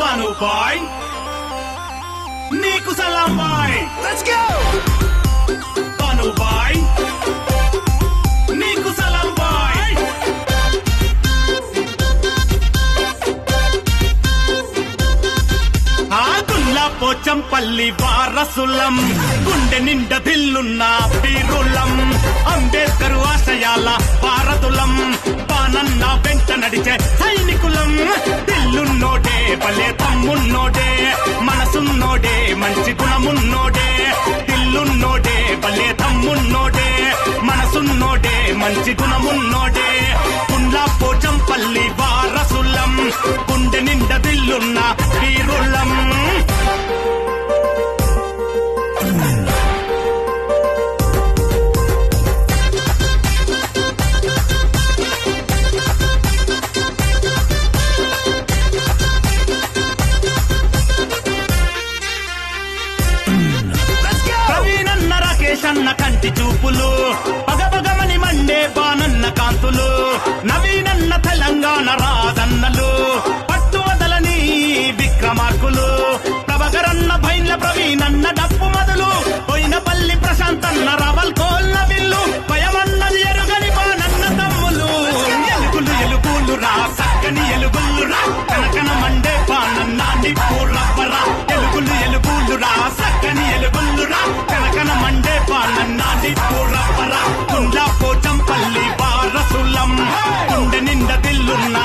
పను బాయ్ నీకు సలాం బాయ్. Let's go! పను బాయ్ నీకు సలాం బాయ్. ఆగుల్లా పోచంపల్లి వారసులం గుండె నిండ దిల్లున్న వీరులం అంబేద్కర్ ఆశయాల భారతులం నన్న వెంట నడిచే సైనికులం. తెల్లున్నోడే భలే తమ్మున్నోడే మనసున్నోడే మంచి గుణమున్నోడే. తెల్లున్నోడే భలే తమ్మున్నోడే మనసున్నోడే మంచి గుణమున్నోడే. కుండ్లా పోచంపల్లి వారసులం ప్రవీణన్న అన్న కంటి చూపులు. పగపగమని మండే బానన్న కాంతులు. గుండె నిండ దిల్లున్న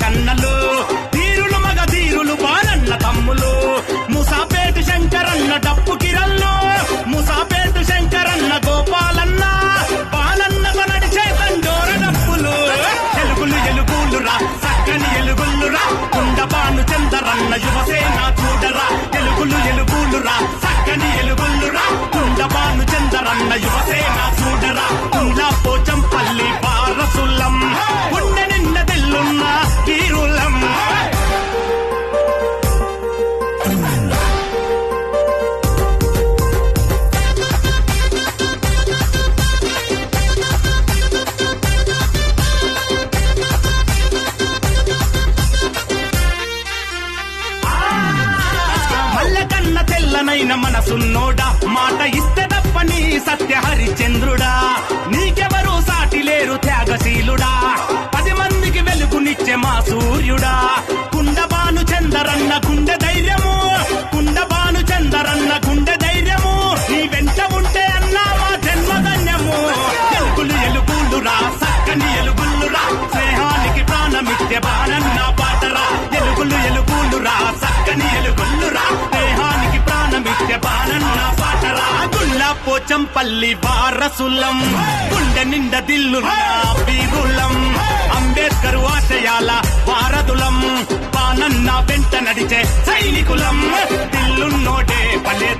కన్నలు తెల్లనైన మనసున్నోడా? మాట ఇస్తే తప్పని సత్య హరిచంద్రుడా నీకెవరు సాటి లేరు త్యాగశీలుడా. పోచంపల్లి వారసులం. గుండె నిండ దిల్లున్నా వీరులం అంబేద్కర్ ఆశయాల వారధులం. పానన్న వెంట నడిచే సైనికులం. దిల్లున్నోడే పలే